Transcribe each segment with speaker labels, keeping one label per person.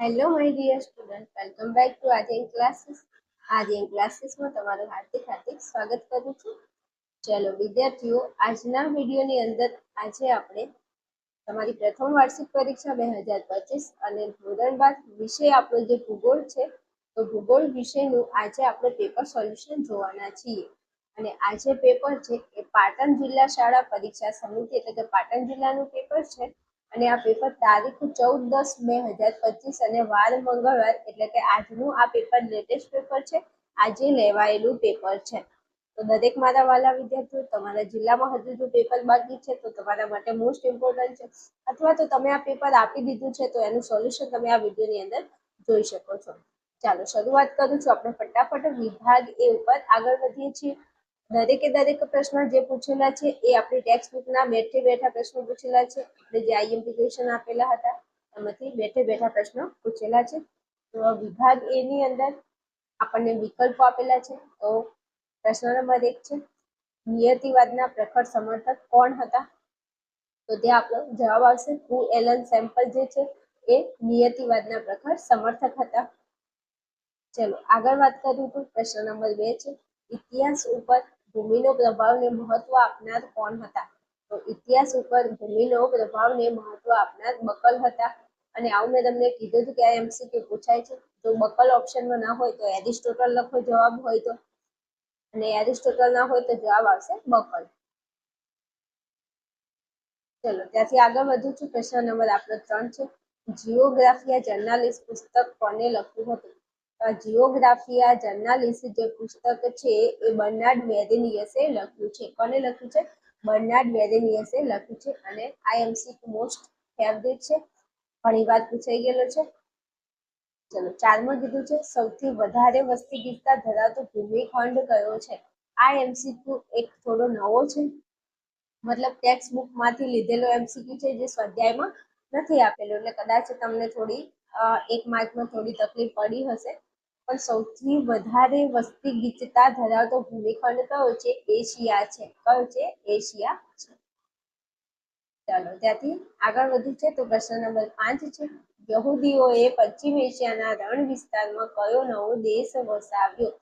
Speaker 1: Hello my dear student welcome back to આજે classes આજે ક્લાસીસમાં તમારું હાર્દિક હાર્દિક સ્વાગત કરું છું. ચલો, વિદ્યાર્થીઓ, આજના વિડીયોની અંદર આજે આપણે તમારી પ્રથમ વાર્ષિક પરીક્ષા બે હજાર પચીસ અને ધોરણ બાદ વિષય આપણો જે ભૂગોળ છે, તો ભૂગોળ વિષયનું આજે આપણે પેપર સોલ્યુશન જોવાના છીએ. અને આજે પેપર છે એ પાટણ જિલ્લા શાળા પરીક્ષા સમિતિ, એટલે કે પાટણ જિલ્લાનું પેપર છે. અને આ પેપર તારીખ ચૌદ દસ બે હજાર પચીસ અને વાર મંગળવાર, એટલે કે આજનું આ પેપર લેટેસ્ટ પેપર છે, આજે લેવાયેલું પેપર છે. તો દરેક મારા વાલા વિદ્યાર્થીઓ, તમારા જિલ્લામાં હજુ જો પેપર બાકી છે, તો તમારા માટે મોસ્ટ ઇમ્પોર્ટન્ટ છે. અથવા તો તમે આ પેપર આપી દીધું છે, તો એનું સોલ્યુશન તમે આ વિડીયોની અંદર જોઈ શકો છો. ચાલો, શરૂઆત કરું છું આપણે ફટાફટ વિભાગ એ ઉપર. આગળ વધીએ છીએ. દરેકે દરેક પ્રશ્ન જે પૂછેલા છે એ આપણી ટેક્સ્ટ બુકના બેઠે બેઠા પ્રશ્નો પૂછેલા છે. આપણે જે આઈએમપી ક્વેશ્ચન આપેલા હતા, એમાંથી બેઠે બેઠા પ્રશ્નો પૂછેલા છે. તો વિભાગ એ ની અંદર આપણને વિકલ્પો આપેલા છે. તો પ્રશ્ન નંબર એક છે, નિયતિવાદના પ્રખર સમર્થક કોણ હતા? તો તે આપણો જવાબ આવશે. હુ એલન સેમ્પલ જે છે એ નિયતિવાદના પ્રખર સમર્થક હતા. ચલો આગળ વાત કરું તો પ્રશ્ન નંબર બે છે ઇતિહાસ ઉપર ભૂમિનો પ્રભાવને મહત્વ આપનાર કોણ હતા? તો ઇતિહાસ ઉપર ભૂમિનો પ્રભાવને મહત્વ આપનાર બકલ હતા. અને આવું મેં તમને કીધું હતું કે આ એમસીક્યુ પૂછાય છે. જો બકલ ઓપ્શનમાં ના હોય તો એરિસ્ટોટલ લખો, જવાબ હોય તો. અને એરિસ્ટોટલ ના હોય તો જવાબ આવશે બકલ. ચલો, ત્યાંથી આગળ વધુ છું. પ્રશ્ન નંબર આપણો ત્રણ છે. જીઓગ્રાફિયા જર્નાલિસ્ટ પુસ્તક કોને લખ્યું હતું? જીઓગ્રાફિયા જર્નાલિસ્ટ જે પુસ્તક છે એ બર્નાર્ડ મેરેનિયસે લખ્યું છે. કોને લખ્યું છે? બર્નાર્ડ મેરેનિયસે લખ્યું છે અને આ એમસીક્યુ મોસ્ટ ફેવરેટ છે. ઘણી વાર પૂછાઈ ગયેલો છે. ચલો, ચારમાં કીધું છે, સૌથી વધારે વસ્તી ગીતતા ધરાવતો ભૂમિખંડ કયો છે? આ એમસીક્યુ એક થોડો નવો છે. મતલબ ટેક્સ્ટ બુકમાંથી લીધેલો એમસીક્યુ છે જે સ્વાધ્યાયમાં નથી આપેલો. એટલે કદાચ તમને થોડી એક માર્કમાં થોડી તકલીફ પડી હશે. પણ સૌથી વધારે વસ્તી ગીચતા ધરાવતો ભૂમિખંડ કયો છે? એશિયા છે. કયો છે? એશિયા છે. ચાલો, ત્યાંથી આગળ વધ્યું છે તો પ્રશ્ન નંબર પાંચ છે. યહૂદીઓએ પશ્ચિમ એશિયાના રણ વિસ્તારમાં કયો નવો દેશ વસાવ્યો?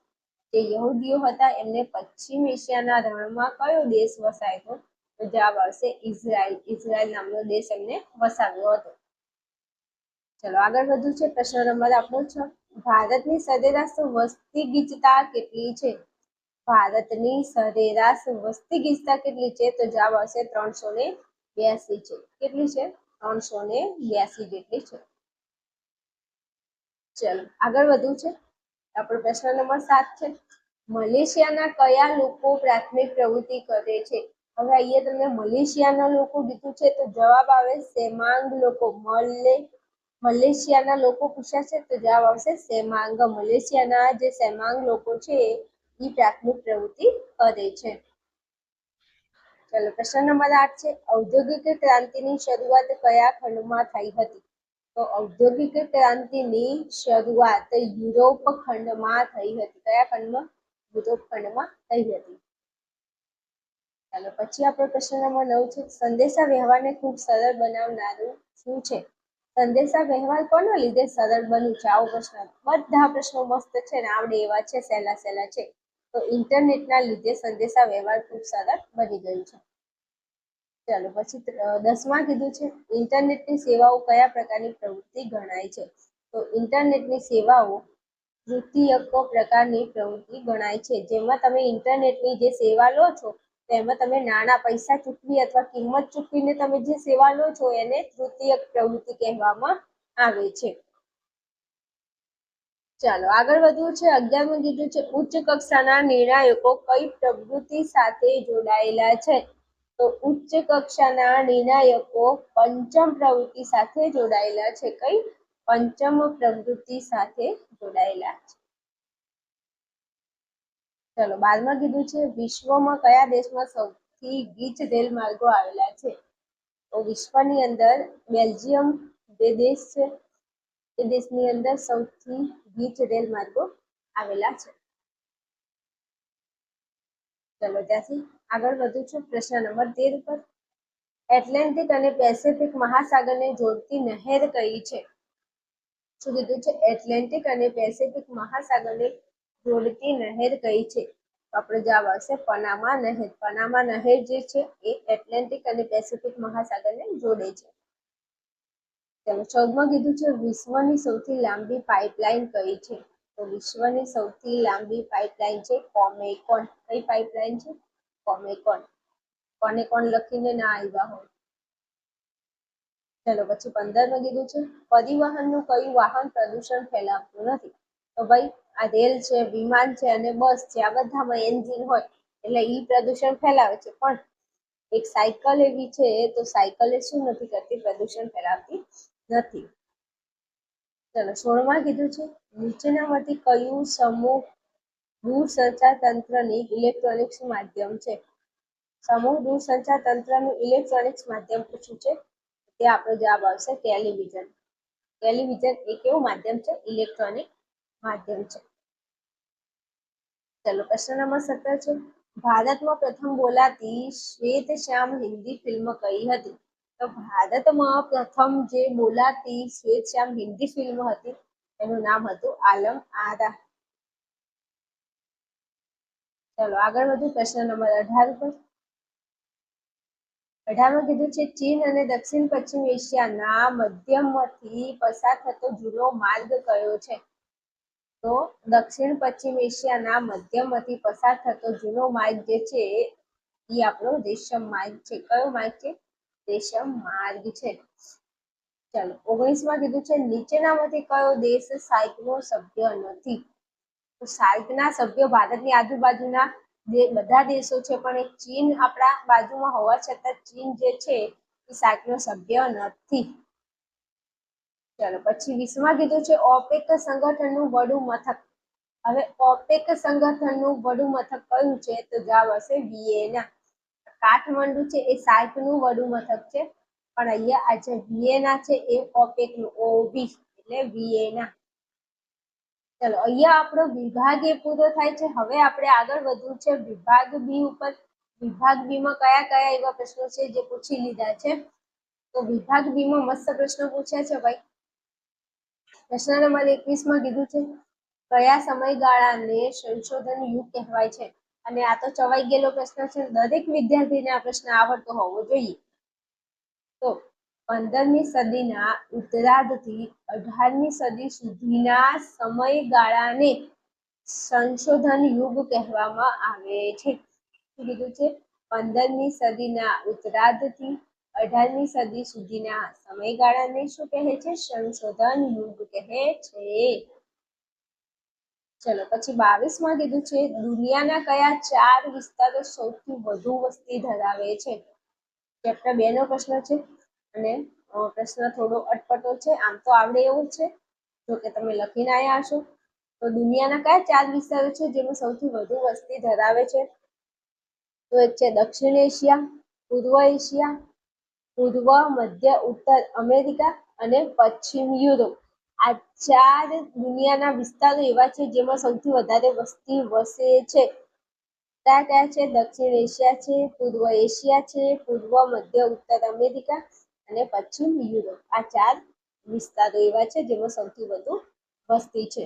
Speaker 1: જે યહૂદીઓ હતા, એમને પશ્ચિમ એશિયાના રણમાં કયો દેશ વસાવ્યો તો જવાબ આવશે ઇઝરાયલ. ઇઝરાયલ નામનો દેશ એમને વસાવ્યો હતો. ચલો, આગળ વધુ છે પ્રશ્ન નંબર આપણો છ. ભારતની સરેરાશ વસ્તી ગીચતા કેટલી છે? ભારતની સરેરાશ વસ્તી ગીચતા કેટલી છે? તો જવાબ આવશે ત્રણસો ને બ્યાસી છે. કેટલી છે? ત્રણસો ને બ્યાસી જેટલી છે. ચલો, આગળ વધવું છે. આપણો પ્રશ્ન નંબર સાત છે. મલેશિયાના કયા લોકો પ્રાથમિક પ્રવૃત્તિ કરે છે? હવે અહીંયા તમને મલેશિયાના લોકો કીધું છે, તો જવાબ આવે સેમાંગ લોકો. મલે મલેશિયાના લોકો પૂછાશે તો જવાબ આવશે સેમાંગ. મલેશિયાના જે સેમાંગ લોકો છે એ પ્રાથમિક પ્રવૃત્તિ કરે છે. ચલો, પ્રશ્ન નંબર આઠ છે, ઔદ્યોગિક ક્રાંતિની શરૂઆત કયા ખંડમાં થઈ હતી? તો ઔદ્યોગિક ક્રાંતિની શરૂઆત યુરોપ ખંડમાં થઈ હતી. કયા ખંડમાં? યુરોપ ખંડમાં થઈ હતી. ચાલો, પછી આપણો પ્રશ્ન નંબર નવ છે સંદેશા વ્યવહારને ખૂબ સરળ બનાવનારું શું છે? સંદેશા વ્યવહાર કોના લીધે સરળ બન્યું છે? આવો પ્રશ્ન. બધા પ્રશ્નો મસ્ત છે ને આવડે એવા છે, સહેલા સહેલા છે. તો ઇન્ટરનેટના લીધે સંદેશા વ્યવહાર ખૂબ સરળ બની ગયું છે. ચાલો, પછી દસમાં કીધું છે, ઇન્ટરનેટની સેવાઓ કયા પ્રકારની પ્રવૃત્તિ ગણાય છે? તો ઇન્ટરનેટની સેવાઓ તૃતીયક પ્રકારની પ્રવૃત્તિ ગણાય છે. જેમાં તમે ઇન્ટરનેટની જે સેવા લો છો તેમાં તમે નાણાં, પૈસા ચૂકવી અથવા કિંમત ચૂકવીને તમે જે સેવા લો છો એને તૃતીયક પ્રવૃત્તિ કહેવામાં આવે છે. ચાલો, આગળ વધવું છે, અગિયારમું કીધું છે, ઉચ્ચ કક્ષાના નિર્ણાયકો કઈ પ્રવૃત્તિ સાથે જોડાયેલા છે? તો ઉચ્ચ કક્ષાના નિર્ણાયકો પંચમ પ્રવૃત્તિ સાથે જોડાયેલા છે, કઈ? પંચમ પ્રવૃત્તિ સાથે જોડાયેલા છે. ચલો, બાદમાં કીધું છે, વિશ્વમાં કયા દેશમાં સૌથી ગીચ રેલ માર્ગો આવેલા છે? તો વિશ્વની અંદર બેલ્જિયમ જે દેશ છે. એ દેશની અંદર સૌથી ગીચ રેલ માર્ગો આવેલા છે. ચલો, ત્યાંથી આગળ વધુ છું. પ્રશ્ન નંબર તેર પર એટલાન્ટિક અને પેસિફિક મહાસાગરને જોડતી નહેર કઈ છે? શું કીધું છે? એટલાન્ટિક અને પેસિફિક મહાસાગરને જોડતી નહેર કઈ છે. આપણે જવાબ આવશે પનામા નહેર. પનામા નહેર જે છે, એ એટલાન્ટિક અને પેસિફિક મહાસાગરને જોડે છે. ચાલો ચૌદમાં કીધું છે, વિશ્વની સૌથી લાંબી પાઇપલાઇન કઈ છે? તો વિશ્વની સૌથી લાંબી પાઇપલાઇન છે કોમેકોન કઈ પાઇપલાઇન છે? કોમેકોન કોને કોણ લખીને ના આવ્યા હોય? ચલો પછી પંદરમાં કીધું છે, પરિવહનનું કયું વાહન પ્રદૂષણ ફેલાવતું નથી? તો ભાઈ આ રેલ છે, વિમાન છે અને બસ છે, આ બધામાં એન્જિન હોય એટલે ઈ પ્રદૂષણ ફેલાવે છે. પણ એક સાયકલ એવી છે, તો સાયકલ એ શું નથી કરતી? પ્રદૂષણ ફેલાવતી નથી. ચલો, સોળમાં કીધું છે, નીચેનામાંથી કયું સમૂહ દૂરસંચાર તંત્રની ઇલેક્ટ્રોનિક્સ માધ્યમ છે? સમૂહ દૂરસંચાર તંત્રનું ઇલેક્ટ્રોનિક્સ માધ્યમ પૂછ્યું છે, તે આપણો જવાબ આવશે ટેલિવિઝન. ટેલિવિઝન એક એવું માધ્યમ છે? ઇલેક્ટ્રોનિક માધ્યમ છે. ચલો, પ્રશ્ન નંબર સત્તર છે. ભારતમાં પ્રથમ બોલાતી શ્વેત શ્યામ હિન્દી ફિલ્મ કઈ હતી? તો ભારતમાં પ્રથમ જે બોલાતી શ્વેત શ્યામ હિન્દી ફિલ્મ હતી, એનું નામ હતું આલમ આરા ચલો, આગળ વધુ પ્રશ્ન નંબર અઢાર પર અઢારમાં કીધું છે, ચીન અને દક્ષિણ પશ્ચિમ એશિયાના મધ્યમથી પસાર થતો જૂનો માર્ગ કયો છે? તો દક્ષિણ પશ્ચિમ એશિયાના મધ્યમાંથી પસાર થતો જૂનો માર્ગ જે છે, એ આપણો રેશમ માર્ગ છે. કયો માર્ગ છે? રેશમ માર્ગ છે. ચાલો, ઓગણીસમાં કીધું છે, નીચેનામાંથી કયો દેશ સાર્કનો સભ્ય નથી? તો સાર્કના સભ્ય ભારતની આજુબાજુના બધા દેશો છે, પણ ચીન આપણા બાજુમાં હોવા છતાં ચીન જે છે, એ સાર્કનો સભ્ય નથી. ચાલો, પછી વીસમાં કીધું છે, ઓપેક સંગઠનનું વડું મથક. હવે ઓપેક સંગઠનનું વડું મથક કયું છે? તો જવાબ હશે વિયેના કાઠમંડુ છે, એ સાર્કનું વડું મથક છે. પણ અહીંયા આ જે વિયેના છે, એ ઓપેકનું ઓબી એટલે વિયેના ચલો, અહીંયા આપણો વિભાગ એ પૂરો થાય છે. હવે આપણે આગળ વધવું છે વિભાગ બી ઉપર. વિભાગ બીમાં કયા કયા એવા પ્રશ્નો છે જે પૂછી લીધા છે? તો વિભાગ બી માં મસ્ત પ્રશ્નો પૂછ્યા છે ભાઈ. પ્રશ્ન નંબર એકવીસમાં કીધું છે, કયા સમયગાળાને સંશોધન યુગ કહેવાય છે? અને આ તો ચવાઈ ગયેલો પ્રશ્ન છે, દરેક વિદ્યાર્થીને આ પ્રશ્ન આવડતો હોવો જોઈએ. તો પંદરમી સદીના ઉત્તરાર્ધથી અઢારમી સદી સુધીના સમયગાળાને સંશોધન યુગ કહેવામાં આવે છે. કીધું છે? પંદરમી સદીના ઉત્તરાર્ધથી અઢારમી સદી સુધીના સમયગાળાને શું કહે છે? સંશોધન યુગ કહે છે. ચલો, પછી બાવીસમાં કીધું છે, દુનિયાના કયા ચાર વિસ્તારો સૌથી વધુ વસ્તી ધરાવે છે? ચેપ્ટર બે નો પ્રશ્ન છે અને પ્રશ્ન થોડો અટપટો છે. આમ તો આવડે એવો છે, જો કે તમે લખીને આવ્યા હશો. તો દુનિયાના કયા ચાર વિસ્તારો છે જેમાં સૌથી વધુ વસ્તી ધરાવે છે? તો એક છે દક્ષિણ એશિયા, પૂર્વ એશિયા પૂર્વ, મધ્ય, ઉત્તર અમેરિકા અને પશ્ચિમ યુરોપ. આ ચાર દુનિયાના વિસ્તારો એવા છે જેમાં સૌથી વધારે વસ્તી વસે છે. કયા કયા છે? દક્ષિણ એશિયા છે, પૂર્વ એશિયા છે, પૂર્વ, મધ્ય, ઉત્તર અમેરિકા અને પશ્ચિમ યુરોપ. આ ચાર વિસ્તારો એવા છે જેમાં સૌથી વધુ વસ્તી છે.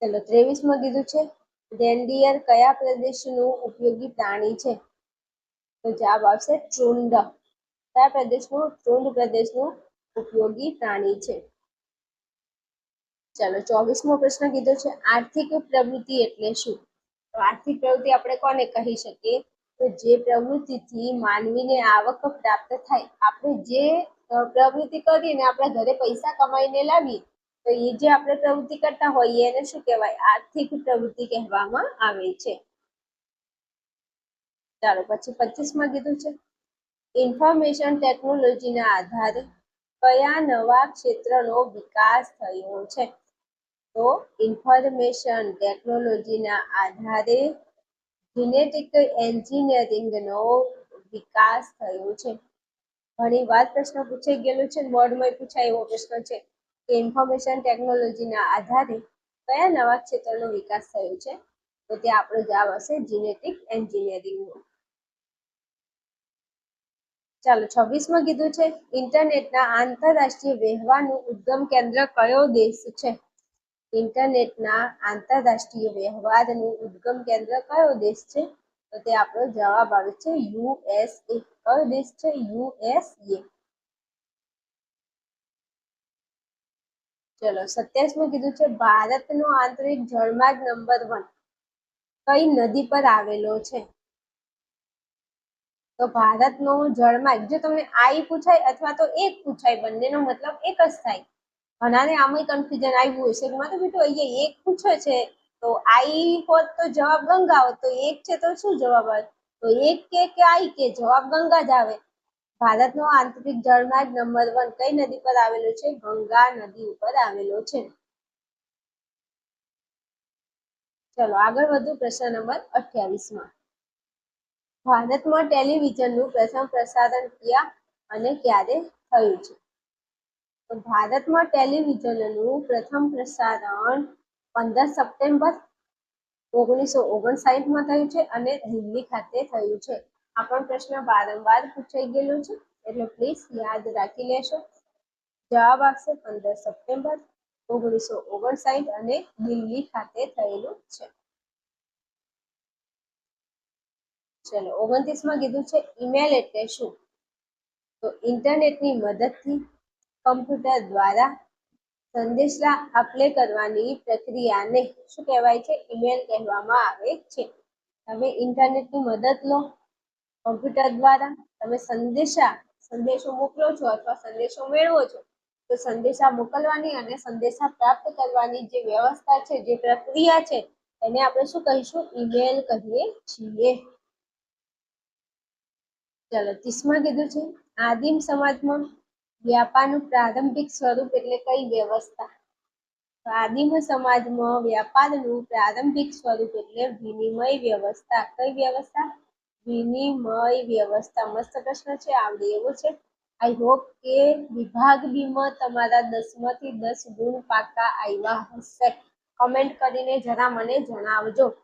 Speaker 1: ચલો, ત્રેવીસમાં કીધું છે, રેન્ડિયર કયા પ્રદેશનું ઉપયોગી પ્રાણી છે? તો જવાબ આવશે, ચુંડ. કયા પ્રદેશનું ચૂંડ પ્રદેશનું ઉપયોગી પ્રાણી છે. ચલો ચોવીસમો પ્રશ્ન કીધો છે, આર્થિક પ્રવૃત્તિ એટલે શું? તો આર્થિક પ્રવૃત્તિ આપણે કોને કહી શકીએ? તો જે પ્રવૃત્તિથી માનવીને આવક પ્રાપ્ત થાય, આપણે જે પ્રવૃત્તિ કરીને આપણા ઘરે પૈસા કમાઈને લાવીએ, તો એ જે આપણે પ્રવૃત્તિ કરતા હોઈએ એને શું કહેવાય? આર્થિક પ્રવૃત્તિ કહેવામાં આવે છે. ચાલો પછી પચીસમાં કીધું છે ઇન્ફોર્મેશન ટેકનોલોજીના આધારે કયા નવા ક્ષેત્રનો વિકાસ થયો છે? તો ઇન્ફોર્મેશન ટેકનોલોજીના આધારે જીનેટિક એન્જિનિયરિંગનો વિકાસ થયો છે. ઘણી વાર પ્રશ્ન પૂછાઈ ગયેલો છે, બોર્ડમાં પૂછાય એવો પ્રશ્ન છે કે ઇન્ફોર્મેશન ટેકનોલોજીના આધારે કયા નવા ક્ષેત્રનો વિકાસ થયો છે? તો ત્યાં આપણો જવાબ હશે જીનેટિક એન્જિનિયરિંગનો ચાલો છવ્વીસમાં કીધું છે, ઇન્ટરનેટના આંતરરાષ્ટ્રીય વ્યવહારનું ઉદ્ગમ કેન્દ્ર કયો દેશ છે? ઇન્ટરનેટના આંતરરાષ્ટ્રીય વ્યવહારનું ઉદ્ગમ કેન્દ્ર કયો દેશ છે? તો તે આપણો જવાબ આવે છે યુએસએ કયો દેશ છે? યુએસએ ચલો સત્યાવીસમાં કીધું છે, ભારતનો આંતરિક જળમાર્ગ નંબર વન કઈ નદી પર આવેલો છે? તો ભારતનો જળમાર્ગ, જો તમને આઈ પૂછાય અથવા તો એક પૂછાય, બંનેનો મતલબ એક જ થાય. ઘણાને આમાં કન્ફ્યુઝન આવ્યું હશે કે મારે બેટું અહીંયા એક પૂછે છે, તો આઈ હોત તો જવાબ ગંગા હોત, તો એક છે તો શું જવાબ આવે? તો એક કે કે આઈ કે, જવાબ ગંગા જ આવે. ભારતનો આંતરિક જળમાર્ગ નંબર વન કઈ નદી પર આવેલો છે? ગંગા નદી ઉપર આવેલો છે. ચલો, આગળ વધુ પ્રશ્ન નંબર અઠ્યાવીસમાં ભારતમાં ટેલિવિઝનનું પ્રથમ પ્રસારણ ક્યાં અને ક્યારે થયું છે? તો ભારતમાં ટેલિવિઝનનું પ્રથમ પ્રસારણ પંદર સપ્ટેમ્બર ઓગણીસો ઓગણસાઠમાં થયું છે અને દિલ્હી ખાતે થયું છે. આ પણ પ્રશ્ન વારંવાર પૂછાઈ ગયેલો છે, એટલે પ્લીઝ યાદ રાખી લેશો. જવાબ આવશે પંદર સપ્ટેમ્બર ઓગણીસો ઓગણસાઠ અને દિલ્હી ખાતે થયેલું છે. ચલો, ઓગણત્રીસમાં કીધું છે ઈમેલ એટલે શું? તો ઇન્ટરનેટની મદદથી કમ્પ્યુટર દ્વારા સંદેશા આપલે કરવાની પ્રક્રિયાને શું કહેવાય છે? ઈમેલ કહેવામાં આવે છે. તમે ઇન્ટરનેટની મદદ લો, કમ્પ્યુટર દ્વારા તમે સંદેશા, સંદેશો મોકલો છો અથવા સંદેશો મેળવો છો, તો સંદેશા મોકલવાની અને સંદેશા પ્રાપ્ત કરવાની જે વ્યવસ્થા છે, જે પ્રક્રિયા છે, એને આપણે શું કહીશું? ઈમેલ કહીએ છીએ. ચાલો, ત્રીસમાં કીધું છે, આદિમ સમાજમાં વ્યાપારનું પ્રારંભિક સ્વરૂપ એટલે કઈ વ્યવસ્થા? આદિમ સમાજમાં વ્યાપારનું પ્રારંભિક સ્વરૂપ એટલે વિનિમય વ્યવસ્થા. કઈ વ્યવસ્થા? વિનિમય વ્યવસ્થા. મસ્ત પ્રશ્ન છે, આવડે એવો છે. આઈ હોપ કે વિભાગ બીમાં તમારા દસમાંથી દસ ગુણ પાકા આવ્યા હશે. કમેન્ટ કરીને જરા મને જણાવજો.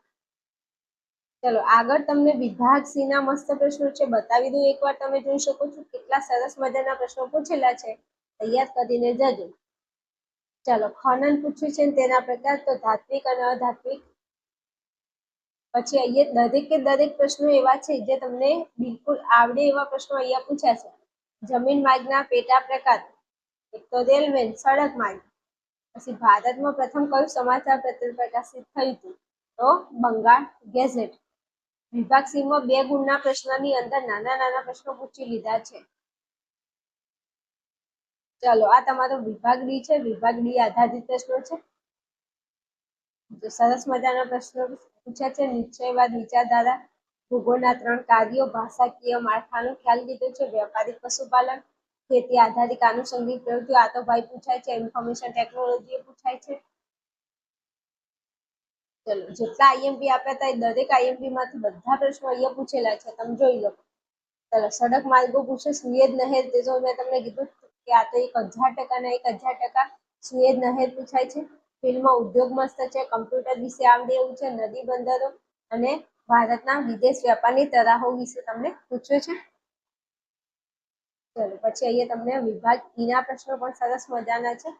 Speaker 1: ચલો, આગળ તમને વિભાગ સી મસ્ત પ્રશ્નો છે, બતાવી દઉં. એકવાર તમે જોઈ શકો છો કેટલા સરસ મજાના પ્રશ્નો પૂછેલા છે. તૈયાર કરીને જજો. ચલો, ખનન પૂછ્યું છે તેના પ્રકાર, તો ધાત્વિક અને અધાત્વિક. પછી અહીંયા દરેકે દરેક પ્રશ્નો એવા છે જે તમને બિલકુલ આવડે એવા પ્રશ્નો અહીંયા પૂછ્યા છે. જમીન માર્ગના પેટા પ્રકાર. એક તો રેલવે, સડક માર્ગ. પછી ભારતમાં પ્રથમ કયું સમાચાર પત્ર પ્રકાશિત થયું હતું? તો બંગાળ ગેઝેટ. વિભાગ સીમાં બે ગુણના પ્રશ્નની અંદર નાના નાના પ્રશ્નો પૂછી લીધા છે. ચાલો, આ તમારો વિભાગ ડી છે. વિભાગ ડી આધારિત પ્રશ્નો છે. સરસ મજાના પ્રશ્નો પૂછ્યા છે, નિશ્ચયવાદ, વિચારધારા, ભૂગોળના ત્રણ કાર્યો ભાષાકીય માળખાનો ખ્યાલ લીધો છે, વ્યાપારિક પશુપાલન, ખેતી આધારિત આનુષંગિક પ્રવૃત્તિઓ, આ તો ભાઈ પૂછાય છે, ઇન્ફોર્મેશન ટેકનોલોજી પૂછાય છે. ચલો, જેટલા આઈએમપી આપ્યા હતા એ દરેક આઈએમપી માંથી બધા પ્રશ્નો અહીંયા પૂછેલા છે, તમે જોઈ લો. ચલો, સડક માર્ગો પૂછે સુએજ નહેર તે જો મેં તમને કીધું કે આ તો એક હજાર ટકા ને એક હજાર ટકા સુએજ નહેર પૂછાય છે. ફિલ્મમાં ઉદ્યોગ મસ્ત છે, કમ્પ્યુટર વિશે આવડે એવું છે, નદી બંદરો અને ભારતના વિદેશ વ્યાપારની તરાહો વિશે તમને પૂછ્યો છે. ચલો, પછી અહીંયા તમને વિભાગ ઈના પ્રશ્નો પણ સરસ મજાના છે.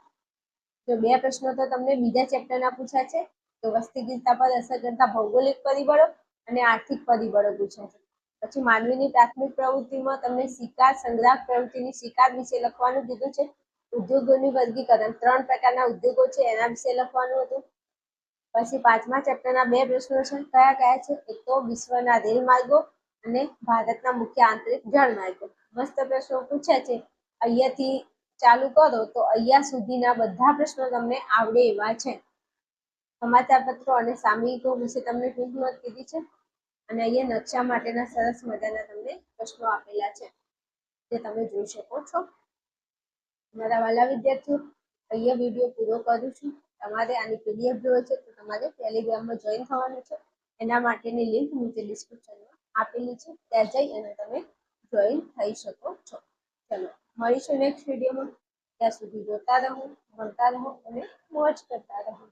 Speaker 1: જો બે પ્રશ્નો તો તમને બીજા ચેપ્ટરના પૂછ્યા છે. તો પર અસર કરતા ભૌગોલિક પરિબળો અને આર્થિક પરિબળો પૂછ્યા છે. પછી માનવીની પ્રાથમિક પ્રવૃત્તિમાં તમને શિકાર, સંગ્રહ પ્રવૃત્તિની શિકાર વિશે લખવાનું કીધું છે. ઉદ્યોગોની વર્ગીકરણ ત્રણ પ્રકારના ઉદ્યોગો છે, એના વિશે લખવાનું હતું. પછી પાંચમા ચેપ્ટરના બે પ્રશ્નો છે, કયા કયા છે? એક તો વિશ્વના રેલ માર્ગો અને ભારતના મુખ્ય આંતરિક જળ માર્ગો મસ્ત પ્રશ્નો પૂછ્યા છે, અહીંયાથી ચાલુ કરો તો અહીંયા સુધીના બધા પ્રશ્નો તમને આવડે એવા છે. સમાચાર પત્રો અને સામયિકો વિશે તમને ટૂંક નોંધ કીધી છે. અને અહીંયા નકશા માટેના સરસ મજાના તમને પ્રશ્નો આપેલા છે, જે તમે જોઈ શકો છો. મારા વાલા વિદ્યાર્થીઓ, અહીંયા વીડિયો પૂરો કરું છું. તમારે આની પીડીએફ જોઈએ છે તો તમારે ટેલિગ્રામમાં જોઈન થવાનું છે. એના માટેની લિંક નીચે ડિસ્ક્રિપ્શનમાં આપેલી છે, ત્યાં જઈ અને તમે જોઈન થઈ શકો છો. ચલો, મળીશું નેક્સ્ટ વિડીયોમાં. ત્યાં સુધી જોતા રહો, ભણતા રહો અને મોજ કરતા રહો.